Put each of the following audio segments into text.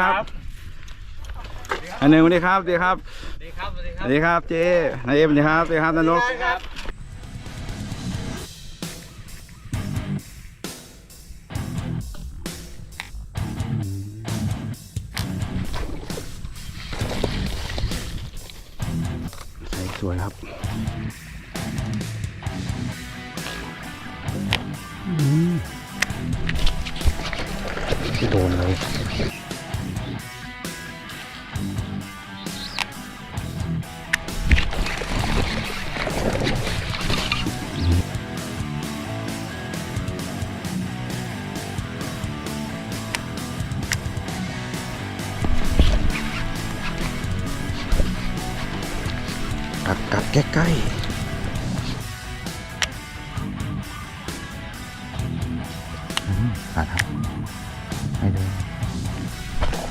ครับ อันหนึ่งสวัสดีครับสวัสดีครับสวัสดีครับสวัสดีคสรับวัสดีครับเจนายเอ็มสวัสดีครับสวัสดีครับนานกครับใส่สวยครับ โดนเลย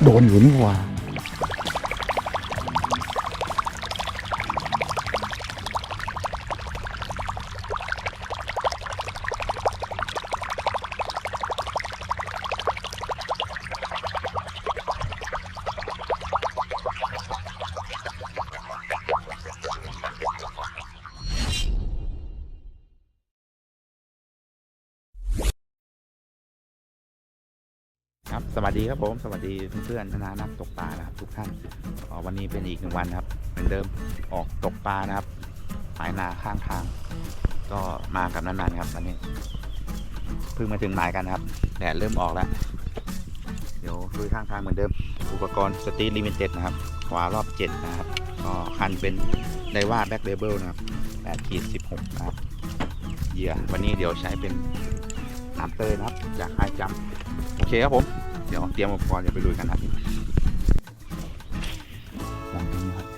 โดนอยู่นี่ว่า ดีครับผมสวัสดีเพื่อนๆนานานักตกปลานะครับทุกท่านวันนี้เป็นอีกหนึ่งวันครับเหมือนเดิมออกตกปลานะครับหมายนาข้างทาง ก็มากับนานๆครับวันนี้เพิ่งมาถึงหมายกันครับแดดเริ่มออกแล้วเดี๋ยวลุยข้างทางเหมือนเดิม อุปกรณ์สตีลิมิเต็ดนะครับขวารอบ 7 นะครับก็คันเป็นไดว่าแบ็กเลเบลนะครับ8ขีด16 นะครับเหยื่อวันนี้เดี๋ยวใช้เป็นน้ำเตยนะครับ จากไฮจัมโอเคครับผม เดี๋ยวเตรียมอุปกรณ์เดี๋ยวไปลุยกันครับวางเป็นี้ครับ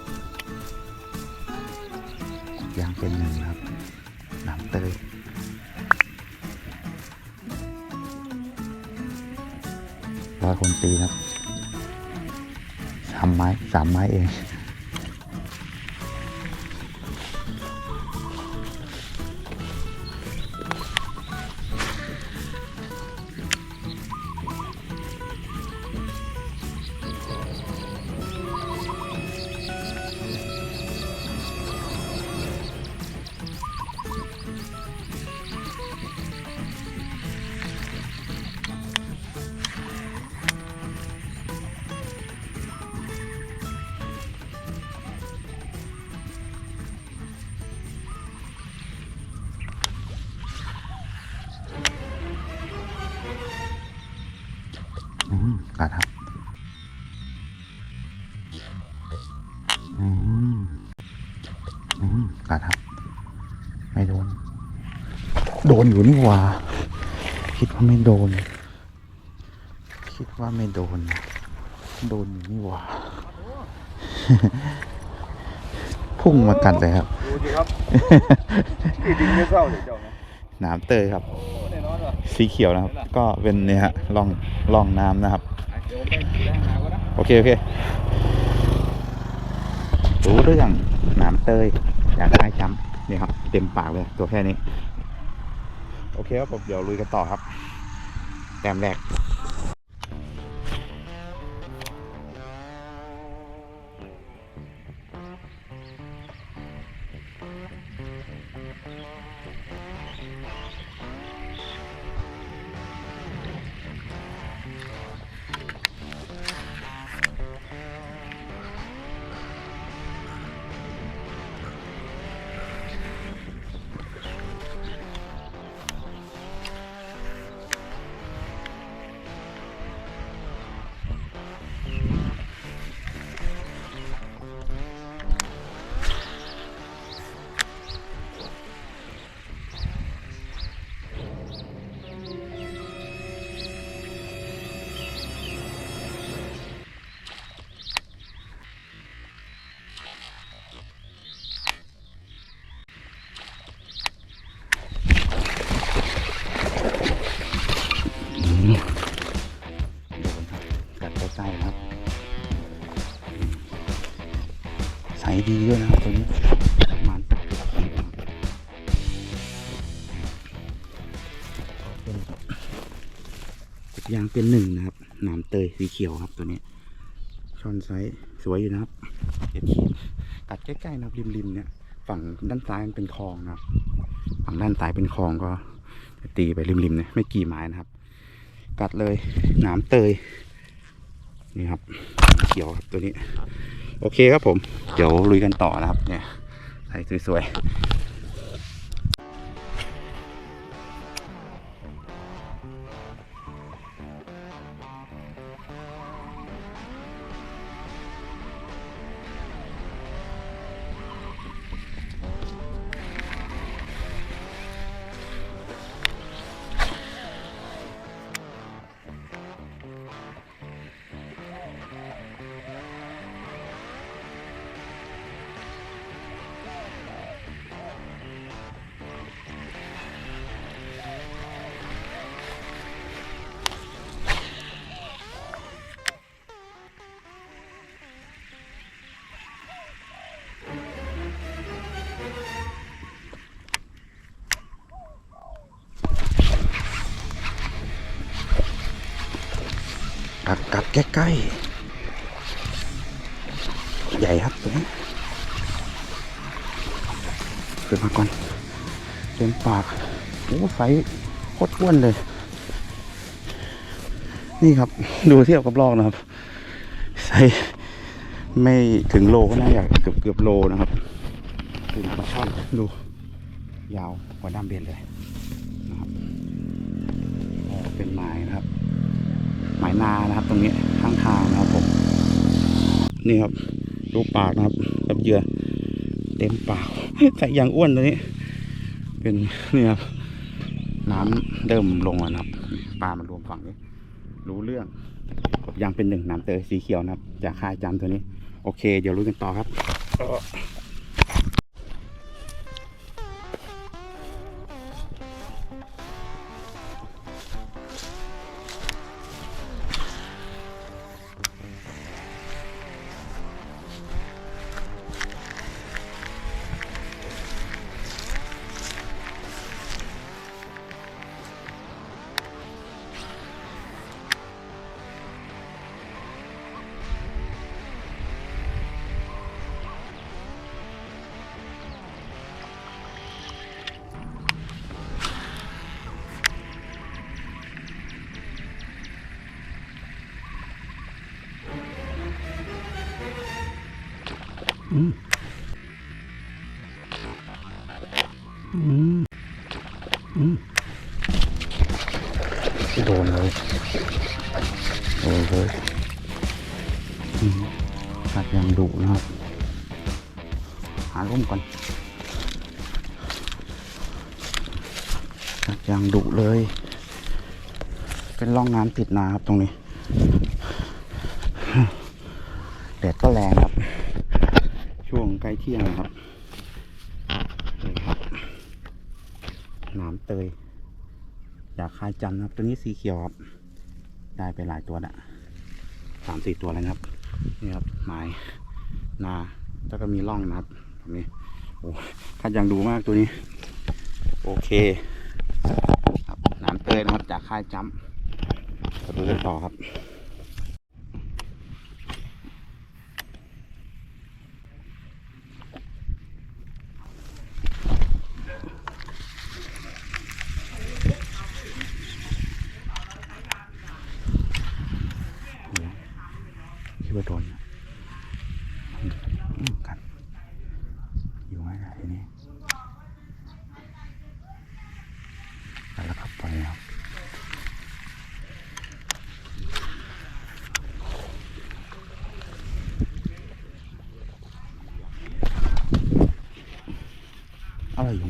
ยางเป็นหนึ่งครับน้ำเตยร้อยคนตีนะครับสามไม้สามไม้เอง ดนอยู่นี่หว่า คิดว่าไม่โดน คิดว่าไม่โดน โดนอยู่นี่หว่า พุ่งมากัดเลยครับ ดูสิครับ ที่ดินไม่เศร้าเลยเจ้านะน้ำเตยครับ โอ้แน่นอนเหรอสีเขียวนะครับ ก็เป็นเนี่ยฮะร่องร่องน้ำนะครับเดี๋ยวไปดูแลหาก่อนะโอเค โอเค รู้เรื่องหนามเตย อยากได้จำนี่ครับ เต็มปากเลย ตัวแค่นี้ โอเคครับผมเดี๋ยวลุยกันต่อครับ แต้มแรก ดีด้วยนะครับตัวนี้มันยางเป็นหนึ่งนะครับหนามเตยสีเขียวครับตัวนี้ ช่อนไซส์สวยอยู่นะครับเด็นกัดใกล้ๆนะครับริมๆเนี่ยฝั่งด้านซ้ายมันเป็นคลองนะครับ ฝั่งด้านซ้ายเป็นคลองก็ตีไปริมๆเนี่ยไม่กี่ไม้นะครับ กัดเลยหนามเตยนี่ครับเขียวครับตัวนี้ โอเคครับผม เดี๋ยวลุยกันต่อนะครับเนี่ยใส่สวยๆ ใกล้ๆ ใหญ่ครับตัวนี้เกิดมาก่อนเต็มปากโอ้ไฟโคตรอ้วนเลย นี่ครับ ดูเทียบกับลอกนะครับ ไซส์ไม่ถึงโลก็น่าอยากเกือบเกือบโลนะครับดูปลาช่อนดูยาวกว่าด้ามเบนเลยนะครับเป็นไม้นะครับ หมายนานะครับ ตรงนี้ข้างทางนะครับผมนี่ครับดูปากนะครับกับเหยื่อเต็มปากใส่อย่างอ้วนตัวนี้ เป็นนี่ครับน้ำเริ่มลงแล้วนะครับปลามันรวมฝั่งนี้ รู้เรื่องยางเป็นหนึ่งน้ำเตยสีเขียวนะครับ จากค่ายจำตัวนี้ โอเค เดี๋ยวรู้กันต่อครับ โดนเลยโดนเลยอืมกัดยังดุนะครับ หาร่มก่อนกัดยังดุเลย เป็นร่องน้ำติดนาครับตรงนี้ แดดก็แรงครับ ช่วงใกล้เที่ยงครับนี่ครับน้ำเตยอยากคายจันทร์นะครับ ตัวนี้สีเขียวครับ ได้ไปหลายตัวละสามสี่ตัวแล้วนะครับ นี่ครับหมายนาแล้วก็มีร่องนะครับตรงนี้โอ้คัดยังดูมากตัวนี้ โอเค ครับน้ำเตยนะครับ จากค่ายจัมป์ดูกันต่อครับ คิดว่าโดนนะอืมกัน อยู่ไหมล่ะทีนี้ไปแล้วครับไปแล้วครับ อะไรข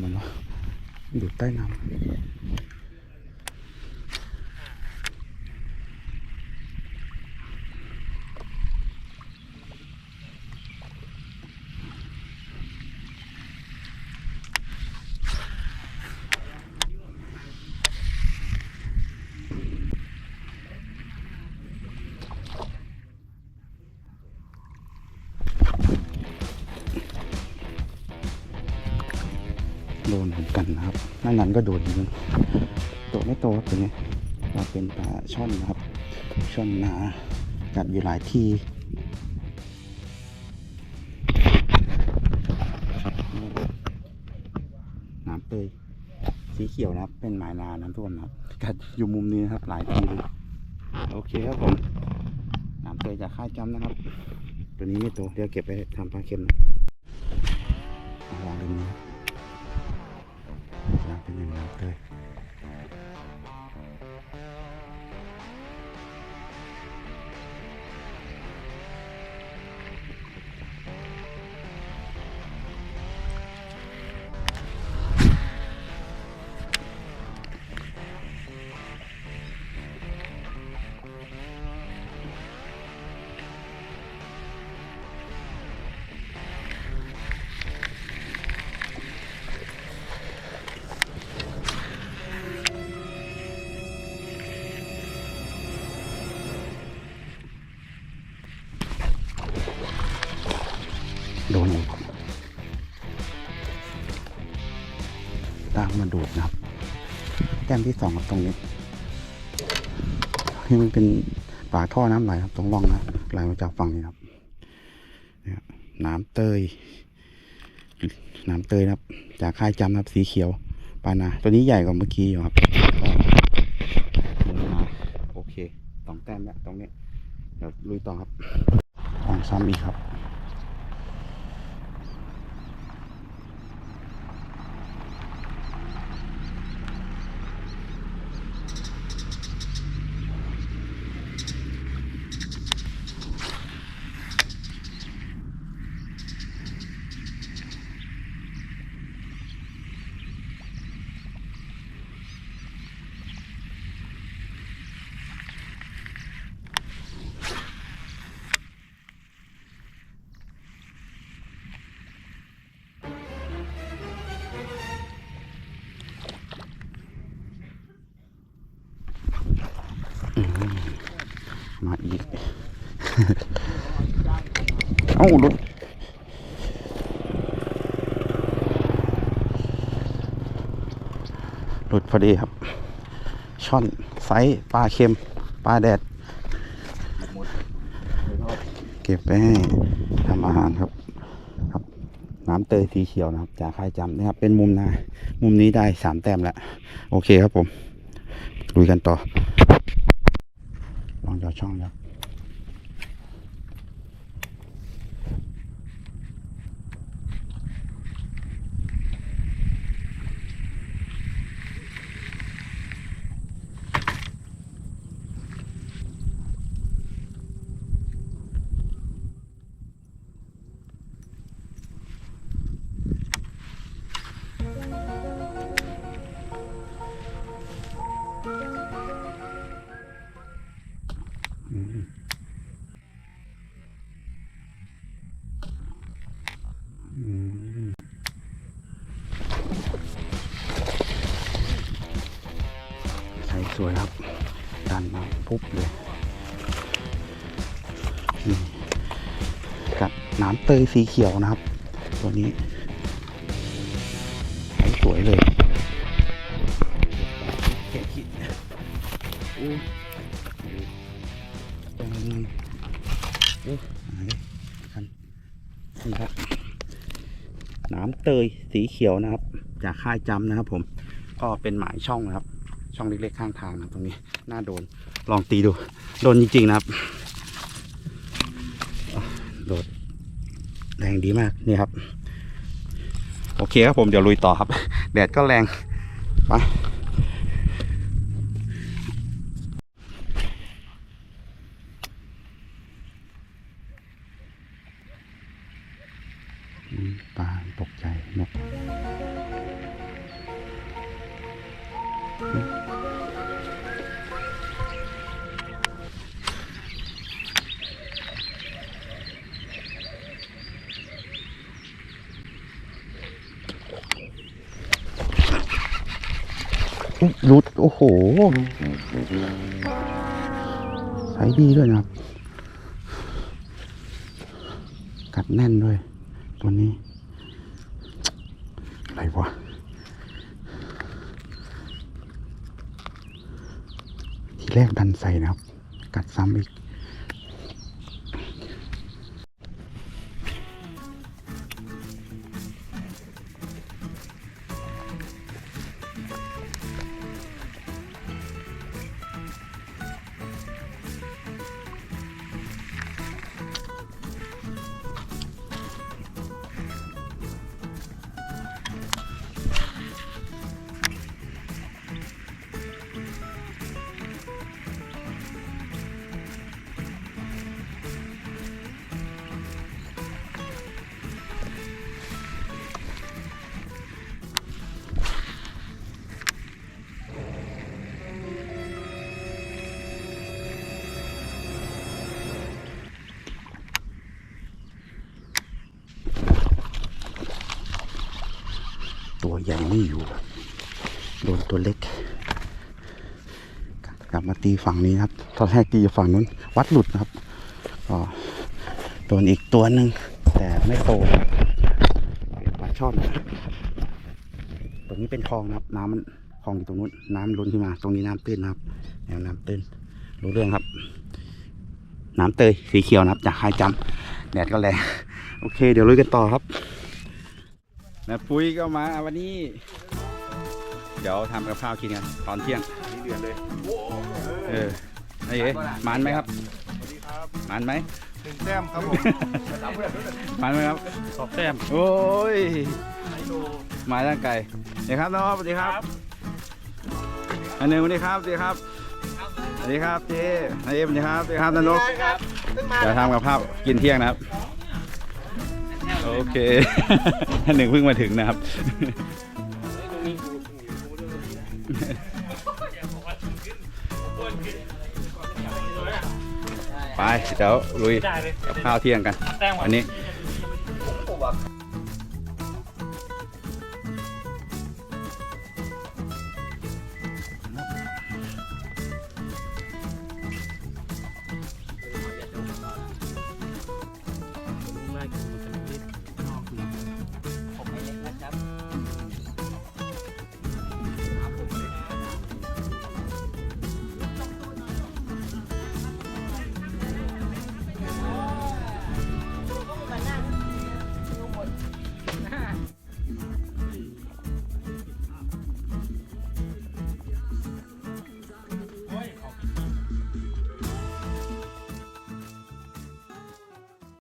องมันวะมันอยู่ใต้น้ำโดนเหมือนกันนะครับนั่นนั้นก็โดนเหมือนกันโตไม่โตครับตัวนี้ก็เป็นปลาช่อนนะครับ ช่อนนากัดอยู่หลายที่น้ำเตยสีเขียวนะครับ เป็นหมายนาน้ำท่วมนะครับ กัดอยู่มุมนี้นะครับ หลายที่เลยโอเคครับผมน้ำเตยจากค่ายจำนะครับ ตัวนี้ไม่โตเดี๋ยวเก็บไปทำปลาเค็มนะเอาวางตรงนี้ ครั โดนอีกตามมาดูดนะครับ แต้มที่สองกับตรงนี้ที่มันเป็นปากท่อน้ำไหลครับ ตรงร่องนะไหลมาจากฝั่งนี้ครับน้ำเตย น้ำเตยนะครับ จากค่ายจำนะครับสีเขียวปานาตัวนี้ใหญ่กว่าเมื่อกี้อยู่ครับโอเคสองแต้มแล้วตรงนี้เดี๋ยวลุยต่อครับลองซ้ำอีกครับ มาอีก เอ้าลุดหลุดพอดีครับ ช่อนไซส์ปลาเค็ม ปลาแดด เก็บไปให้ทำอาหารครับครับ น้ำเตยสีเขียวนะครับ จากค่ายจำนะครับ เป็นมุมนา มุมนี้ได้สามแต้มแล้ว โอเคครับผมลุยกันต่อ ลอ สวยครับดันมาปุ๊บเลยนี่กับน้ำเตยสีเขียวนะครับ ตัวนี้ใส่สวยเลยแกะขี้อู้ตรงนี้อู้หายกันนี่ครับน้ำเตยสีเขียวนะครับ จากค่ายจำนะครับผม ก็เป็นหมายช่องนะครับ ช่องเล็กๆข้างทางนะตรงนี้น่าโดนลองตีดู โดนจริงๆนะครับ โดดแรงดีมากนี่ครับ โอเคครับผมเดี๋ยวลุยต่อครับ แดดก็แรงไป รุด โอ้โห ใช้ดีด้วยนะครับ กัดแน่นด้วย ตัวนี้ อะไรวะ ทีแรกดันใส่นะครับ กัดซ้ำอีก นี่อยู่ โดนตัวเล็ก กลับมาตีฝั่งนี้ครับตอนแรกตีฝั่งนู้น วัดหลุดครับก็โดนอีกตัวหนึ่งแต่ไม่โตเป็นปลาช่อนตรงนี้เป็นคลองนะครับ น้ำมันคลองอยู่ตรงนู้นน้ำล้นขึ้นมา ตรงนี้น้ำตื้นนะครับแนวน้ำตื้นรู้เรื่องครับ น้ำเตยสีเขียวนะครับจากคายจำแดดก็แรงโอเค เดี๋ยวลุยกันต่อครับ แม่ปุ้ยก็มาวันนี้ เดี๋ยวทำกับข้าวกินกันตอนเที่ยง นี่เดือนเลยเออไอ้เอ๋มันไหมครับสวัสดีครับมันไหมหนึ่งแต้มครับผมมันไหมครับสองแต้มโอ้ยมาตั้งไกลเดี๋ยวครับน้องสวัสดีครับ อันหนึ่งสวัสดีครับสวัสดีครับสวัสดีครับเจ๊นายเอฟสวัสดีครับสวัสดีครับนานกเดี๋ยวทำกับข้าวกินเที่ยงนะครับ โอเค ท่านหนึ่งเพิ่งมาถึงนะครับ ไปเดี๋ยวลุยกับข้าวเที่ยงกันวันนี้